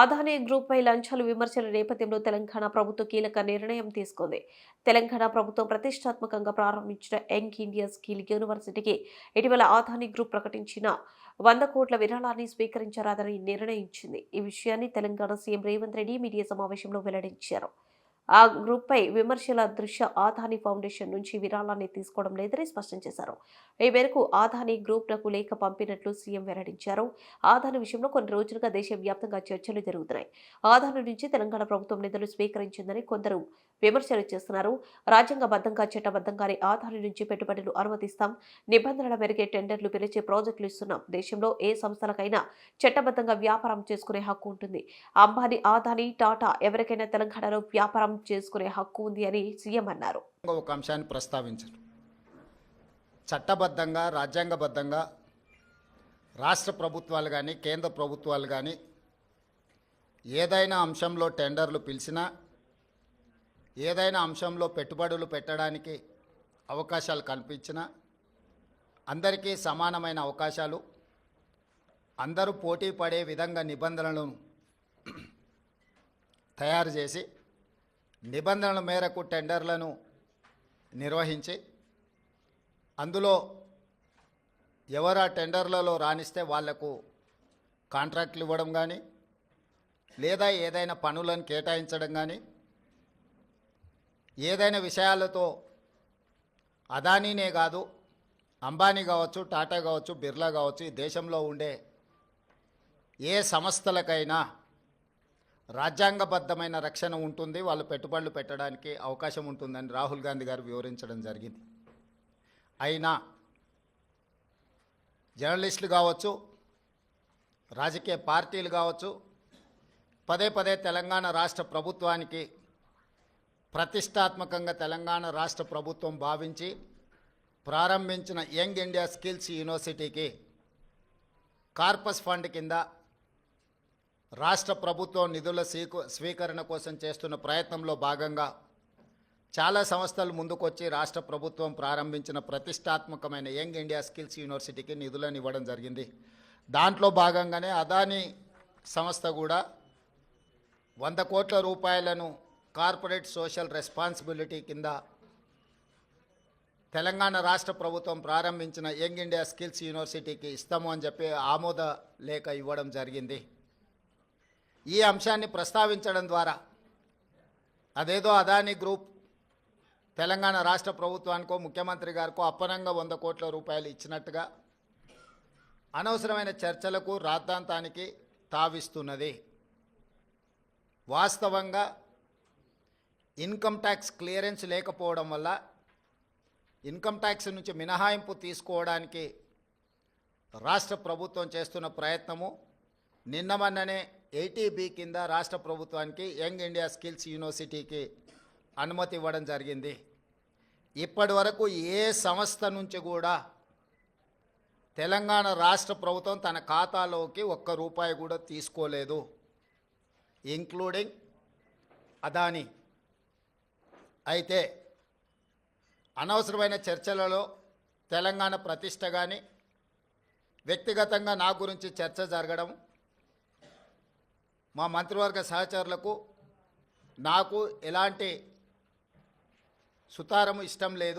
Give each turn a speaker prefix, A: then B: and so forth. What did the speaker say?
A: Adani group పై లంచాలు విమర్శల నేపథ్యంలో తెలంగాణ ప్రభుత్వం కీలక నిర్ణయం తీసుకుంది. తెలంగాణ ప్రభుత్వం ప్రతిష్టాత్మకంగా ప్రారంభించిన యంగ్ ఇండియా స్కిల్ యూనివర్సిటీకి ఇటీవల ఆదానీ గ్రూప్ ప్రకటించిన వంద కోట్ల విరాళాన్ని స్వీకరించరాదని నిర్ణయించింది. ఈ విషయాన్ని తెలంగాణ సీఎం రేవంత్ రెడ్డి మీడియా సమావేశంలో వెల్లడించారు. ఆ గ్రూప్పై విమర్శల దృశ్య ఆధాని ఫౌండేషన్ నుంచి విరాళాన్ని తీసుకోవడం లేదని స్పష్టం చేశారు. ఈ మేరకు ఆధాని గ్రూప్లకు లేఖ పంపినట్లు సీఎం వెల్లడించారు. ఆధాని విషయంలో కొన్ని రోజులుగా దేశవ్యాప్తంగా చర్చలు జరుగుతున్నాయి. ఆధాని నుంచి తెలంగాణ ప్రభుత్వం నిధులు స్వీకరించిందని కొందరు విమర్శలు చేస్తున్నారు. రాజ్యాంగబద్ధంగా చట్టబద్ధంగానే ఆధాని నుంచి పెట్టుబడులు అనుమతిస్తాం. నిబంధనల మేరకే టెండర్లు పిలిచే ప్రాజెక్టులు ఇస్తున్నాం. దేశంలో ఏ సంస్థలకైనా చట్టబద్ధంగా వ్యాపారం చేసుకునే హక్కు ఉంటుంది. అంబానీ ఆధాని టాటా ఎవరికైనా తెలంగాణలో వ్యాపారం చేసుకునే హక్కు ఉంది అని సీఎం అన్నారు.
B: ఒక అంశాన్ని ప్రస్తావించారు చట్టబద్ధంగా రాజ్యాంగబద్ధంగా రాష్ట్ర ప్రభుత్వాలు కానీ కేంద్ర ప్రభుత్వాలు కానీ ఏదైనా అంశంలో టెండర్లు పిలిచినా ఏదైనా అంశంలో పెట్టుబడులు పెట్టడానికి అవకాశాలు కల్పించినా అందరికీ సమానమైన అవకాశాలు అందరూ పోటీ పడే విధంగా నిబంధనలను తయారు చేసి నిబంధనల మేరకు టెండర్లను నిర్వహించి అందులో ఎవరు ఆ టెండర్లలో రాణిస్తే వాళ్ళకు కాంట్రాక్ట్లు ఇవ్వడం కానీ లేదా ఏదైనా పనులను కేటాయించడం కానీ ఏదైనా విషయాలతో అదానీనే కాదు అంబానీ కావచ్చు టాటా కావచ్చు బిర్లా కావచ్చు ఈ దేశంలో ఉండే ఏ సంస్థలకైనా రాజ్యాంగబద్ధమైన రక్షణ ఉంటుంది. వాళ్ళు పెట్టుబడులు పెట్టడానికి అవకాశం ఉంటుందని రాహుల్ గాంధీ గారు వివరించడం జరిగింది. అయినా జర్నలిస్టులు కావచ్చు రాజకీయ పార్టీలు కావచ్చు పదే పదే తెలంగాణ రాష్ట్ర ప్రభుత్వానికి ప్రతిష్టాత్మకంగా తెలంగాణ రాష్ట్ర ప్రభుత్వం భావించి ప్రారంభించిన యంగ్ ఇండియా స్కిల్స్ యూనివర్సిటీకి కార్పస్ ఫండ్ కింద రాష్ట్ర ప్రభుత్వం నిధుల స్వీకరణ కోసం చేస్తున్న ప్రయత్నంలో భాగంగా చాలా సంస్థలు ముందుకొచ్చి రాష్ట్ర ప్రభుత్వం ప్రారంభించిన ప్రతిష్టాత్మకమైన యంగ్ ఇండియా స్కిల్స్ యూనివర్సిటీకి నిధులను ఇవ్వడం జరిగింది. దాంట్లో భాగంగానే అదానీ సంస్థ కూడా వంద కోట్ల రూపాయలను కార్పొరేట్ సోషల్ రెస్పాన్సిబిలిటీ కింద తెలంగాణ రాష్ట్ర ప్రభుత్వం ప్రారంభించిన యంగ్ ఇండియా స్కిల్స్ యూనివర్సిటీకి ఇస్తాము అని చెప్పి ఆమోద లేఖ ఇవ్వడం జరిగింది. ఈ అంశాన్ని ప్రస్తావించడం ద్వారా అదేదో అదానీ గ్రూప్ తెలంగాణ రాష్ట్ర ప్రభుత్వానికో ముఖ్యమంత్రి గారికో అప్పనంగా వంద కోట్ల రూపాయలు ఇచ్చినట్టుగా అనవసరమైన చర్చలకు రాద్ధాంతానికి తావిస్తున్నది. వాస్తవంగా ఇన్కమ్ ట్యాక్స్ క్లియరెన్స్ లేకపోవడం వల్ల ఇన్కమ్ ట్యాక్స్ నుంచి మినహాయింపు తీసుకోవడానికి రాష్ట్ర ప్రభుత్వం చేస్తున్న ప్రయత్నము నిన్నమన్ననే ఎయిటీబీ కింద రాష్ట్ర ప్రభుత్వానికి యంగ్ ఇండియా స్కిల్స్ యూనివర్సిటీకి అనుమతి ఇవ్వడం జరిగింది. ఇప్పటి వరకు ఏ సంస్థ నుంచి కూడా తెలంగాణ రాష్ట్ర ప్రభుత్వం తన ఖాతాలోకి ఒక్క రూపాయి కూడా తీసుకోలేదు. ఇంక్లూడింగ్ అదాని. అయితే అనవసరమైన చర్చలలో తెలంగాణ ప్రతిష్ట కానీ వ్యక్తిగతంగా నా గురించి చర్చ జరగడం మా మంత్రివర్గ సహచరులకు నాకు ఎలాంటి సుతారము ఇష్టం లేదు.